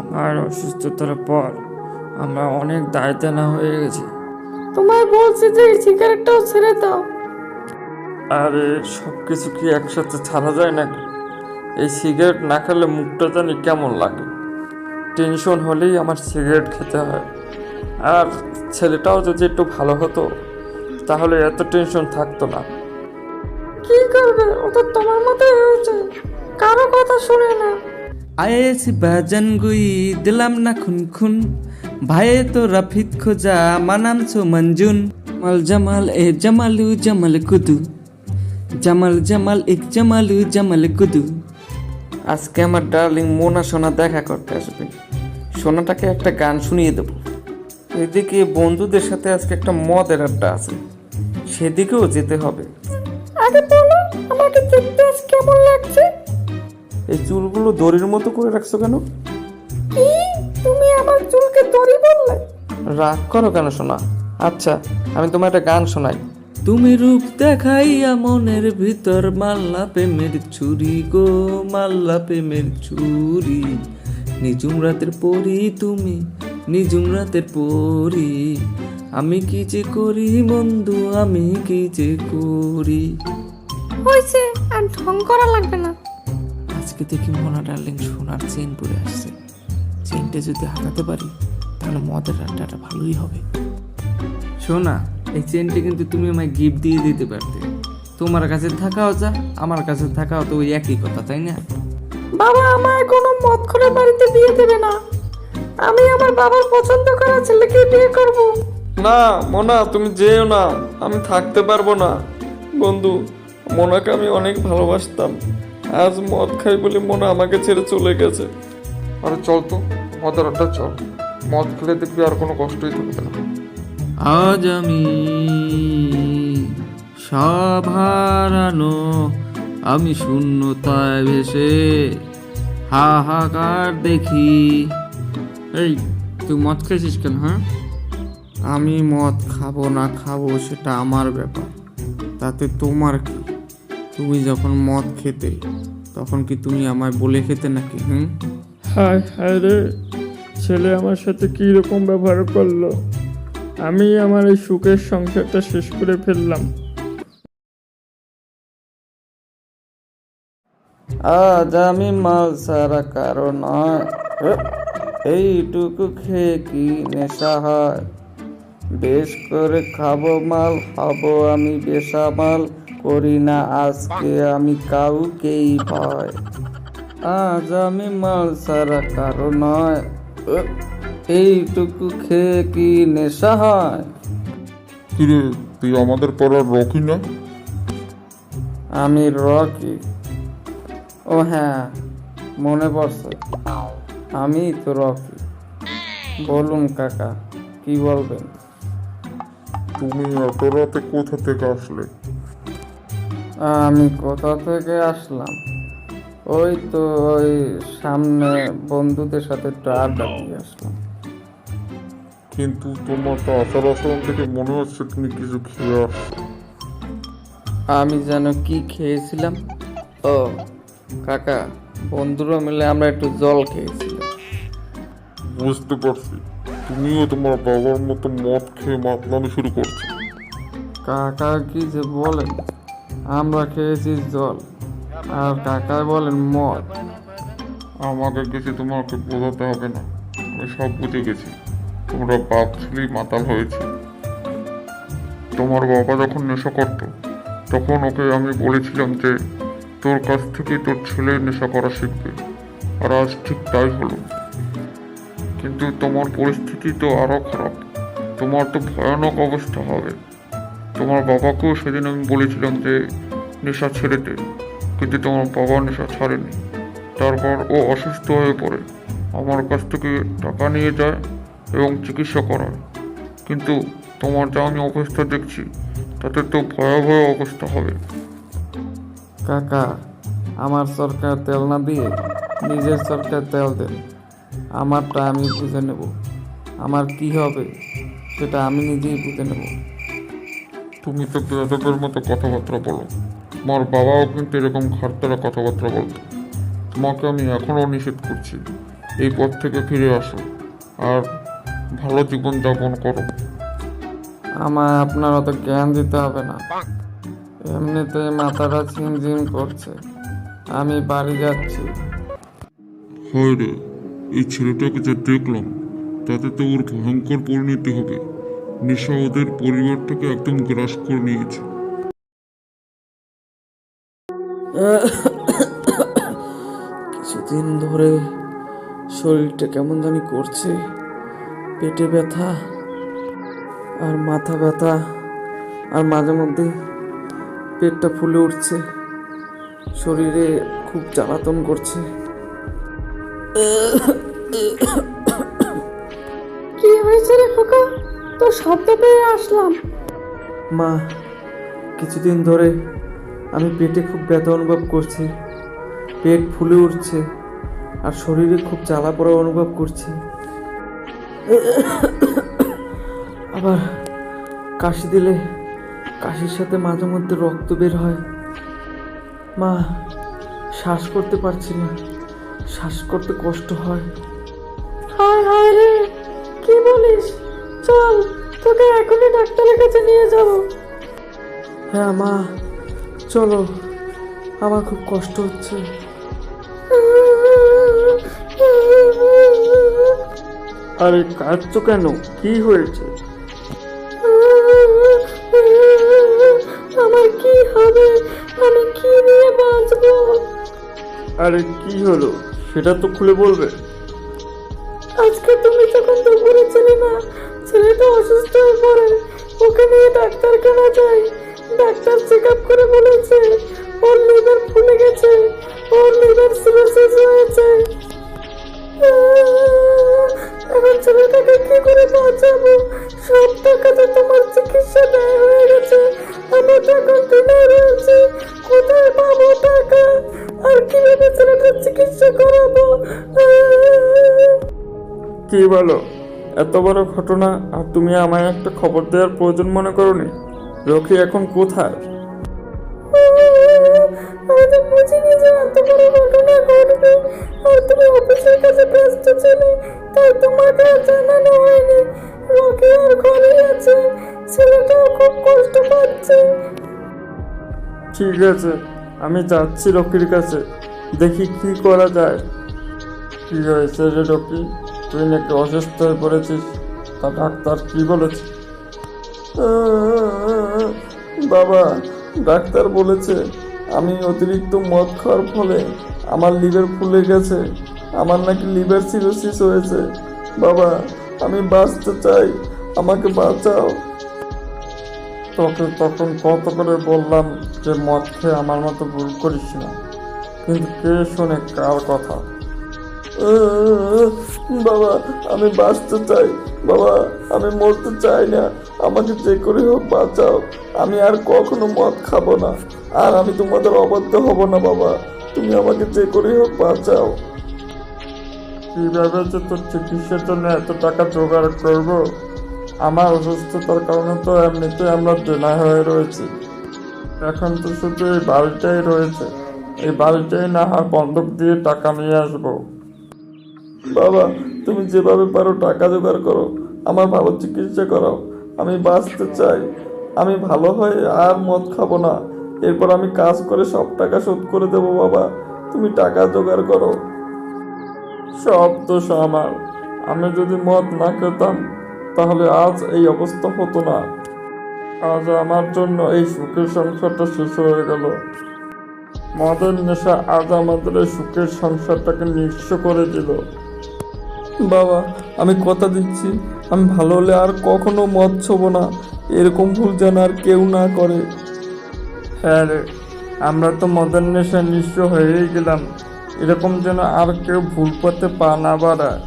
আমার অসুস্থতার পর আমরা অনেক দায়িত্ব না হয়ে গেছি। তোমায় বলছি যে এই সিগারেটটাও ছেড়ে দাও। আরে সব কিছু কি একসাথে ছাড়া যায় নাকি? এই সিগারেট না খেলে মুখটা জানি কেমন লাগে। টেনশন হলেই আমার সিগারেট খেতে হয়। আর ছেলেটাও যদি একটু ভালো হতো তাহলে এত টেনশন থাকতো না। কি করবে? ও তো তোমার মতোই হয়েছে। কারও কথা শুনে না। আয়েস বাজান গুই দিলাম না খুন খুন ভাইয়ে তো রাফিদ খোঁজা মানাম ছো মঞ্জুন। মাল জামাল এ জামালু জামাল কুদু। জামাল জামাল এক জামালু জামাল কুদু। আজকে আমার ডার্লিং মোনা সোনা দেখা করতে আসবে। সোনাটাকে একটা গান শুনিয়ে দেবো। এদিকে বন্ধুদের সাথে আজকে একটা মদের আড্ডা আছে। সেদিকেও যেতে হবে। আগে বলো আমাকে দেখতে আজ কেমন লাগছে? এই চুলগুলো দড়ির মতো করে রাখছো কেন? তুমি আমার চুলকে দড়ি বললে? রাগ করো কেন শোনা আচ্ছা আমি তোমার একটা গান শোনাই। তুমি রূপ দেখাইয়া মনের ভিতর মাল্লা প্রেমের ছুরি গো মাল্লা প্রেমের ছুরি। নিজুম রাতের পরি তুমি নিজুম রাতের পরি আমি কি যে করি বন্ধু আমি কি যে করি? হয়েছে আর ঢং করা লাগবে না। আজকে দেখি মোনা ডার্লিং সোনার চেন পরে আসছে। চেনটা যদি হাতাতে পারি তাহলে মদের আড্ডাটা ভালোই হবে। শোনা এই চেনটা কিন্তু তুমি আমায় গিফট দিয়ে দিতে পারতে। তোমার কাছে থাকাও যা আমার কাছে থাকাও তো ওই একই কথা তাই না? বাবা আমায় কোনো মদ করে বাড়িতে বিয়ে দেবে না। আমি আমার বাবার পছন্দ করা ছেলেকে বিয়ে করব। না মোনা তুমি যেও না। আমি থাকতে পারব না। বন্ধু মোনাকে আমি অনেক ভালোবাসতাম। আজ মদ খাই বলে মনে আমাকে ছেড়ে চলে গেছে। আরে চল তো মদের আড্ডা চল। মদ খেলে দেখবি আর কোনো কষ্টই থাকবে না। আজ আমি সব হারানো আমি শূন্যতায় ভেসে হাহাকার দেখি। এই তুই মদ খেয়েছিস কেন হ্যাঁ? আমি মদ খাব না খাব সেটা আমার ব্যাপার তাতে তোমার কি? তুমি যখন মদ খেতে তখন কি তুমি আমায় বলে খেতে নাকি হুম? হায় হায় রে ছেলে আমার সাথে কি রকম ব্যবহার করল? আমি আমার এই সুখের সংসারটা শেষ করে ফেললাম। আজ আমি মাল সারা কারণ এইটুকু খেয়ে কি নেশা হয়? বেশ করে খাব মাল খাব আমি বেসামাল করি না আজকে আমি কাউকেই ভয়। আজ আমি মাল সারা কারণ নয়। এইটুকু খেয়ে কি নেশা হয়? কিরে তুই আমাদের পাড়ার রকি না? আমি রকি। ও হ্যাঁ মনে পড়ছে। আমি তো রকি। বলুন কাকা কি বলবেন? তুমি এত রাতে কোথা থেকে আসলে? আমি কোথা থেকে আসলাম? ওই তো ওই সামনে বন্ধুদের সাথে একটু আড্ডা দিয়ে আসলাম। কিন্তু তোমার তো আচার আচরণ থেকে মনে হচ্ছে তুমি কিছু খেয়ে আসছো। আমি যেন কি খেয়েছিলাম? ও কাকা বন্ধুরা মিলে আমরা একটু জল খেয়েছিলাম। বুঝতে পারছি। তুমিও তোমার বাবার মতো মদ খেয়ে মাতলামি শুরু করছ। কাকা কি যে বলেন? আমরা খেয়েছি জল। আর কাকা বলেন, মদ। আমাকে কিছু তোমাকে বোঝাতে হবে না। আমি সব বুঝে গেছি। তোমরা বাপ ছেলেই মাতাল হয়েছে। তোমার বাবা যখন নেশা করতো, তখন ওকে আমি বলেছিলাম যে, তোর কাছ থেকে তোর ছেলে নেশা করা শিখবে। আর আজ ঠিক তাই হলো। কিন্তু তোমার পরিস্থিতি তো আরও খারাপ। তোমার তো ভয়ানক অবস্থা হবে। তোমার বাবাকেও সেদিন আমি বলেছিলাম যে নেশা ছেড়ে দে, কিন্তু তোমার বাবা নেশা ছাড়েনি। তারপর ও অসুস্থ হয়ে পড়ে। আমার কাছ থেকে টাকা নিয়ে যায় এবং চিকিৎসা করায়। কিন্তু তোমার যা আমি অবস্থা দেখছি, তাতে তো ভয়াবহ অবস্থা হবে। কাকা, আমার সরকার তেল না দিয়ে নিজের সরকার তেল দেন। আমারটা আমি বুঝে নেব। আমার কি হবে, সেটা আমি নিজেই বুঝে নেব। তুমি তো বেদবের মতো কথাবার্তা বলো। তোমার বাবাও কিন্তু এরকম খারতারা কথাবার্তা বলতো তোমাকে আমি এখনও নিষেধ করছি। এই পথ থেকে ফিরে আসো আর ভালো জীবন যাপন করো। আমায় আপনার অত জ্ঞান দিতে হবে না। এমনিতেই মাথাটা ঝিমঝিম করছে। আমি বাড়ি যাচ্ছি। হয় রে এই ছেলেটাকে যা দেখলাম তাতে তো ওর ভয়ঙ্কর পরিণতি হবে। নেশা ওদের পরিবারটাকে একদম গ্রাস করে নিয়েছে। কিছুদিন ধরে শরীরটা কেমন জানি করছে পেটে ব্যথা আর মাথা ব্যথা আর মাঝে মধ্যে পেটটা ফুলে উঠছে শরীরে খুব জ্বালাতন করছে। কি হয়েছে রে খোকা? তোর শব্দ পেয়ে আসলাম। মা কিছুদিন ধরে আমি পেটে খুব ব্যথা অনুভব করছি। পেট ফুলে উঠছে আর শরীরে খুব জ্বালা পড়া অনুভব করছি। আবার কাশি দিলে কাশির সাথে মাঝে মধ্যে রক্ত বের হয়। মা শ্বাস করতে পারছি না। শ্বাস করতে কষ্ট হয়। হায় হায় রে কি বলিস? চল। তোকে এখনই ডাক্তারের কাছে নিয়ে যাব হ্যাঁ মা। চলো। আমার খুব কষ্ট হচ্ছে। আরে কাঁদছো কেন? কি হয়েছে? আমার কি হবে? আমি কি নিয়ে বাঁচবো? আরে কি হলো? সেটা তো খুলে বলবে। আজকে তুমি যখন দুপুরে ছিলে না ছেলেটা অসুস্থ হয়ে পড়ে। ওকে নিয়ে ডাক্তারখানা যাই। ডাক্তার চেক আপ করে বলেছে, ওর লিভার ফুলে গেছে, ওর লিভার সিরোসিস হয়েছে। এখন ছেলেটাকে কি করে বাঁচাবো? সব টাকা তো তোমার চিকিৎসা ব্যয় হয়ে গেছে। আমরা তো এখন রয়েছে। কোথায় পাবো টাকা? আর কীভাবে ছেলেটার চিকিৎসা করাবো? কি বলো? এত বড় ঘটনা আর তুমি আমায় একটা খবর দেওয়ার প্রয়োজন মনে করোনি? রকি এখন কোথায়? আমি তো যে এত বড় ঘটনা ঘটবে। আর তুমি অফিসের কাছে ব্যস্ত ছিলে তাই তোমাকে জানানো হয়নি। রকি আর ঘরে আছে ছেলেটাও খুব কষ্ট পাচ্ছে। ঠিক আছে আমি যাচ্ছি রকির কাছে। দেখি কি করা যায়। কি হয়েছে রে রকি? তুই নাকি অসুস্থ হয়ে পড়েছিস? তা ডাক্তার কি বলেছে? বাবা, ডাক্তার বলেছে আমি অতিরিক্ত মদ খাওয়ার ফলে আমার লিভার ফুলে গেছে। আমার নাকি লিভার সিরোসিস হয়েছে। বাবা, আমি বাঁচতে চাই। আমাকে বাঁচাও। তোকে তখন কত করে বললাম যে মদ খেয়ে আমার মতো ভুল করিস না। কিন্তু কে শোনে কার কথা? বাবা, আমি বাঁচতে চাই। বাবা, আমি মরতে চাই না। আমাকে যে করে হোক বাঁচাও। আমি আর কখনো মদ খাব না। আর আমি তোমাদের অবাধ্য হব না, বাবা। তুমি আমাকে যে করে হোক বাঁচাও। কীভাবে যে তোর চিকিৎসার জন্য এত টাকা জোগাড় করব? আমার অসুস্থতার কারণে তো এমনিতে আমরা দেনা হয়ে রয়েছি। এখন তো শুধু এই বাড়িটাই রয়েছে। এই বাড়িটাই না হয় বন্ধক দিয়ে টাকা নিয়ে আসব। বাবা, তুমি যেভাবে পারো টাকা জোগাড় করো, আমার ভালো চিকিৎসা করাও। আমি বাঁচতে চাই। আমি ভালো হয়ে আর মদ খাব না। এরপর আমি কাজ করে সব টাকা শোধ করে দেবো বাবা। তুমি টাকা জোগাড় করো। সব দোষ আমার। আমি যদি মদ না খেতাম, তাহলে আজ এই অবস্থা হতো না। আজ আমার জন্য এই সুখের সংসারটা শেষ হয়ে গেল। মদের নেশা আজ আমাদের এই সুখের সংসারটাকে নিঃস্ব করে দিল। বাবা, আমি কথা দিচ্ছি। আমি ভালো হলে আর কখনো মদ ছোবো না। এরকম ভুল যেন আর কেউ না করে। হ্যাঁ রে, আমরা তো মদের নেশায় নিঃস্ব হয়েই গেলাম। এরকম যেন আর কেউ ভুল পথে পা না বাড়ায়।